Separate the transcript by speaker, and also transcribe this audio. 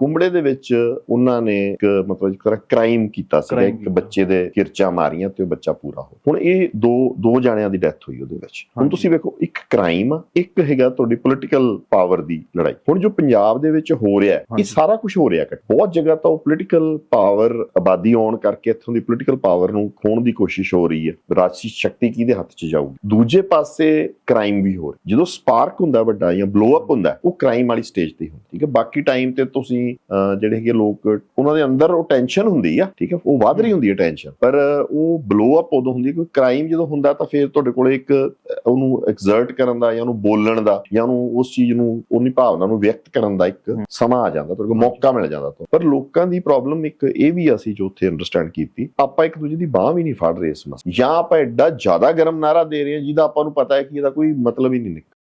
Speaker 1: ਕੁੰਬੜੇ ਦੇ ਵਿੱਚ ਉਹਨਾਂ ਨੇ ਇੱਕ ਮਤਲਬ ਇੱਕ ਤਰ੍ਹਾਂ ਕ੍ਰਾਈਮ ਕੀਤਾ ਸੀ ਇੱਕ। ਬੱਚੇ ਦੇ ਕਿਰਚਾਂ ਮਾਰੀਆਂ ਤੇ ਉਹ ਬੱਚਾ ਪੂਰਾ ਹੋ ਹੁਣ ਇਹ ਦੋ ਦੋ ਜਾਣਿਆਂ ਦੀ ਡੈਥ ਹੋਈ ਉਹਦੇ ਵਿੱਚ ਹੁਣ। ਤੁਸੀਂ ਵੇਖੋ ਕ੍ਰਾਈਮ ਆ ਇੱਕ ਹੈਗਾ ਤੁਹਾਡੀ ਪੋਲੀਟੀਕਲ ਪਾਵਰ ਦੀ ਲੜਾਈ। ਹੁਣ ਜੋ ਪੰਜਾਬ ਦੇ ਵਿੱਚ ਹੋ ਰਿਹਾ ਇਹ। ਸਾਰਾ ਕੁਝ ਹੋ ਰਿਹਾ ਹੈ। ਬਹੁਤ ਜਗ੍ਹਾ ਤਾਂ ਉਹ ਪੋਲੀਟੀਕਲ ਪਾਵਰ ਆਬਾਦੀ ਆਉਣ ਕਰਕੇ ਇੱਥੋਂ ਦੀ ਪੋਲੀਟੀਕਲ ਪਾਵਰ ਨੂੰ ਖੋਣ ਦੀ ਕੋਸ਼ਿਸ਼ ਹੋ ਰਹੀ ਹੈ। ਰਾਜਸੀ ਸ਼ਕਤੀ ਕਿਹਦੇ ਹੱਥ 'ਚ ਜਾਊਗੀ? ਦੂਜੇ ਪਾਸੇ ਕ੍ਰਾਈਮ ਵੀ ਹੋ ਰਿਹਾ। ਜਦੋਂ ਸਪਾਰਕ ਹੁੰਦਾ ਵੱਡਾ ਜਾਂ ਬਲੋ ਅਪ ਹੁੰਦਾ ਉਹ ਕ੍ਰਾਈਮ ਵਾਲੀ ਸਟੇਜ ਤੇ ਹੁੰਦਾ ਠੀਕ ਹੈ? ਬਾਕੀ ਟਾਈਮ ਤੇ ਤੁਸੀਂ ਜਿਹੜੇ ਹੈਗੇ ਲੋਕ ਉਹਨਾਂ ਦੇ ਅੰਦਰ ਉਹ ਟੈਨਸ਼ਨ ਹੁੰਦੀ ਆ ਠੀਕ ਹੈ? ਉਹ ਵੱਧ ਰਹੀ ਹੁੰਦੀ ਹੈ ਟੈਨਸ਼ਨ ਪਰ ਉਹ ਬਲੋ ਅਪ ਉਦੋਂ ਹੁੰਦੀ ਹੈ ਕਿਉਂਕਿ ਕ੍ਰਾਈਮ ਜਦੋਂ ਹੁੰਦਾ ਤਾਂ ਫਿਰ ਤੁਹਾਡੇ ਕੋਲ ਇੱਕ ਉਹਨੂੰ ਐਗਜ਼ਰਟ ਕਰਨ ਦਾ ਜਾਂ ਉਹਨੂੰ ਬੋਲਣ ਦਾ ਜਾਂ ਉਹਨੂੰ ਉਸ ਚੀਜ਼ ਨੂੰ ਉਹਨੀ ਭਾਵਨਾ ਨੂੰ ਵਿਅਕਤ ਕਰਨ ਦਾ ਇੱਕ। ਸਮਾਂ ਆ ਜਾਂਦਾ ਕੋਲ ਮੌਕਾ ਮਿਲ ਜਾਂਦਾ ਤੋਂ ਪਰ ਲੋਕਾਂ ਦੀ ਪ੍ਰੋਬਲਮ ਇੱਕ ਇਹ ਵੀ ਅਸੀਂ ਜੋ ਉੱਥੇ ਅੰਡਰਸਟੈਂਡ ਕੀਤੀ ਆਪਾਂ ਇੱਕ ਦੂਜੇ ਦੀ ਬਾਹ ਵੀ ਨਹੀਂ ਫੜ ਰਹੇ ਇਸ ਮਸਲੇ ਜਾਂ ਆਪਾਂ ਐਡਾ ਜ਼ਿਆਦਾ ਗਰਮ ਨਾਰਾ ਦੇ ਰਹੇ ਹਾਂ ਜਿਹਦਾ ਆਪਾਂ ਨੂੰ ਪਤਾ ਹੈ ਕਿ ਇਹਦਾ ਕੋਈ ਮਤਲਬ ਹੀ ਨਹੀਂ ਨਿਕਲ